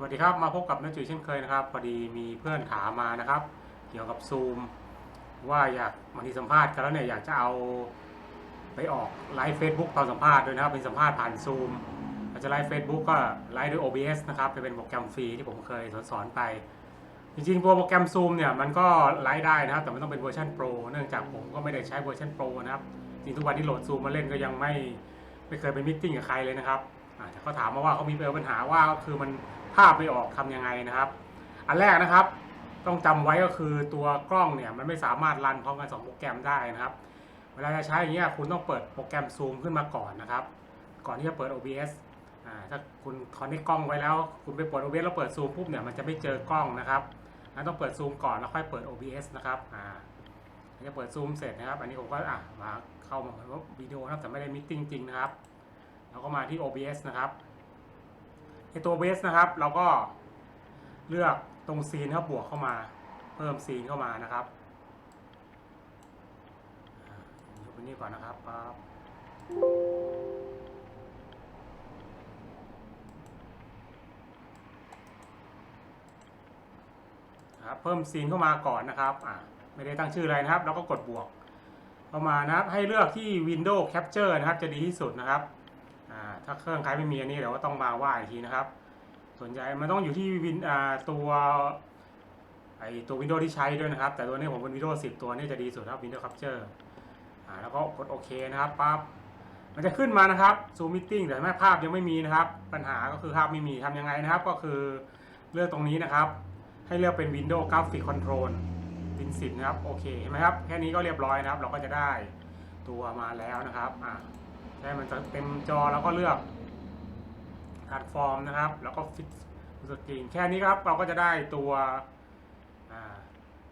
สวัสดีครับมาพบกับน้าจุ๋ยเช่นเคยนะครับพอดีมีเพื่อนถามมานะครับ เกี่ยวกับซูม ว่าอยากบางทีสัมภาษณ์กันแล้วเนี่ยอยากจะเอาไปออกไลฟ์เฟซบุ๊กตอนสัมภาษณ์ด้วยนะครับเป็นสัมภาษณ์ผ่านซูมอาจจะไลฟ์ Facebook ก็ไลฟ์ด้วย OBS นะครับเป็นโปรแกรมฟรีที่ผมเคยสอนสอนไป จริงๆตัวโปรแกรมซูมเนี่ยมันก็ไลฟ์ได้นะครับ แต่มันต้องเป็นเวอร์ชันโปรเนื่องจากผมก็ไม่ได้ใช้เวอร์ชันโปรนะครับจริงทุกวันที่โหลดซูมมาเล่นก็ยังไม่ไม่เคยไปมิทติ้งกับใครเลยนะครับแต่เขาถามมาว่าเขามีปัญหาว่าคือมันาพไม่ออกทำยังไงนะครับ อันแรกนะครับ ต้องจำไว้ก็คือตัวกล้องเนี่ยมันไม่สามารถรันพร้อมกันสองโปรแกรมได้นะครับ เวลาจะใช้อย่างเงี้ยคุณต้องเปิดโปรแกรมซูมขึ้นมาก่อนนะครับ ก่อนที่จะเปิด OBS อ่าถ้าคุณคอนเนคกล้องไว้แล้ว คุณไปเปิด OBS แล้วเปิดซูมปุ๊บเนี่ยมันจะไม่เจอกล้องนะครับงั้นต้องเปิดซูมก่อนแล้วค่อยเปิด OBS นะครับอ่าจะเปิดซูมเสร็จนะครับ อันนี้ผมก็อะมาเข้ามาวิดีโอนะครับแต่ไม่ได้มิทติ้งจริงนะครับ แล้วก็มาที่ OBS นะครับ ในตัว OBS นะครับ เราก็เลือกตรงซีนครับบวกเข้ามา เพิ่มซีนเข้ามานะครับอ่ายกไปนี่ก่อนนะครับปั๊บครับเพิ่มซีนเข้ามาก่อนนะครับอ่าไม่ได้ตั้งชื่ออะไรนะครับ แล้วก็กดบวกเข้ามานะครับ ให้เลือกที่ Windows Capture นะครับ จะดีที่สุดนะครับ ถ้าเครื่องใครไม่มีอันนี้เดี๋ยวก็ต้องมาว่าอีกทีนะครับ ส่วนใหญ่มันต้องอยู่ที่วินตัวไอตัว Windows ที่ใช้ด้วยนะครับ แต่ตัวนี้ผมเป็น Windows 10 ตัวนี้จะดีสุดครับ Windows Capture อ่าแล้วก็กดโอเคนะครับปั๊บมันจะขึ้นมานะครับ Zoom Meeting แต่แม่ภาพยังไม่มีนะครับ ปัญหาก็คือภาพไม่มีทำยังไงนะครับ ก็คือเลือกตรงนี้นะครับ ให้เลือกเป็น Windows Graphic Control Win 10 นะครับ โอเคเห็นไหมครับ แค่นี้ก็เรียบร้อยนะครับ เราก็จะได้ตัวมาแล้วนะครับอ่า ใช่มันจะเต็มจอแล้วก็เลือก Transform นะครับ แล้วก็ Fit Screen แค่นี้ครับเราก็จะได้ตัว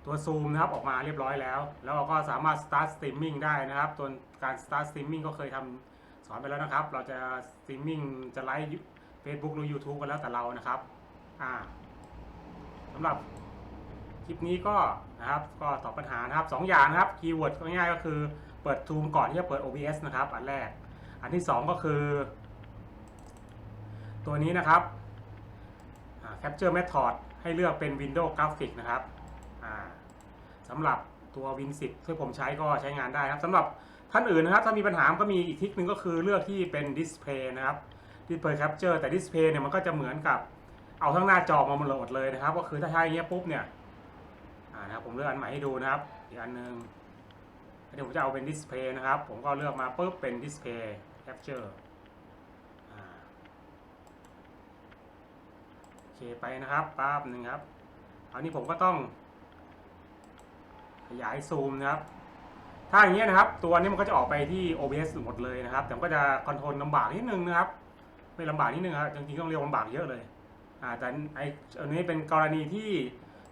ตัวซูมนะครับออกมาเรียบร้อยแล้ว แล้วเราก็สามารถ start streaming ได้นะครับตัวการ start streaming ก็เคยทำสอนไปแล้วนะครับ เราจะ streaming จะไลฟ์ Facebook หรือ YouTube กันแล้วแต่เรานะครับอ่าสำหรับคลิปนี้ก็นะครับก็ตอบปัญหานะครับสองอย่างนะครับคีย์เวิร์ดง่ายๆก็คือเปิดทูมก่อนที่จะเปิด OBS นะครับ อันแรก อันที่สองก็คือ ตัวนี้นะครับ Capture Method ให้เลือกเป็น Windows Graphic นะครับสำหรับตัว Win 10ที่ผมใช้ก็ใช้งานได้ครับสำหรับท่านอื่นนะครับ ถ้ามีปัญหาก็มีอีกทริคหนึ่งก็คือเลือกที่เป็น Display นะครับ Display Capture แต่ Display เนี่ยมันก็จะเหมือนกับเอาทั้งหน้าจอมาโหลดเลยนะครับ ก็คือถ้าใช้อย่างเงี้ยปุ๊บเนี่ยนะครับผมเลือกอันใหม่ให้ดูนะครับอีกอันหนึ่งเดี๋ยวผมจะเอาเป็นดิสเพย์นะครับ ผมก็เลือกมาปุ๊บเป็นดิสเพย์ แคปเจอร์โอเคไปนะครับปั๊บหนึ่งครับอันนี้ผมก็ต้อง ขยายซูมนะครับ ถ้าอย่างเงี้ยนะครับ ตัวนี้มันก็จะออกไปที่ OBS หมดเลยนะครับ แต่มันก็จะคอนโทรลลำบากนิดนึงนะครับ ไม่ลำบากนิดนึงครับจริงๆต้องเรียกว่าลำบากเยอะเลยอ่าแต่ไออันนี้เป็นกรณีที่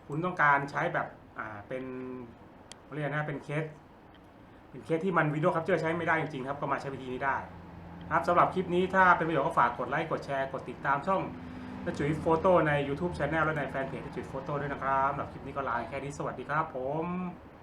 คุณต้องการใช้แบบอ่าเป็นเขาเรียกนะเป็นเคสเป็นเคสที่มัน Windows Capture ใช้ไม่ได้จริงๆครับ ก็มาใช้วิธีนี้ได้ ครับสำหรับคลิปนี้ถ้าเป็นประโยชน์ก็ฝากกดไลค์กดแชร์กดติดตามช่องนจุ๋ยโฟโต้ใน YouTube Channel และในแฟนเพจนจุ๋ยโฟโต้ด้วยนะครับสำหรับคลิปนี้ก็ลาแค่นี้สวัสดีครับผม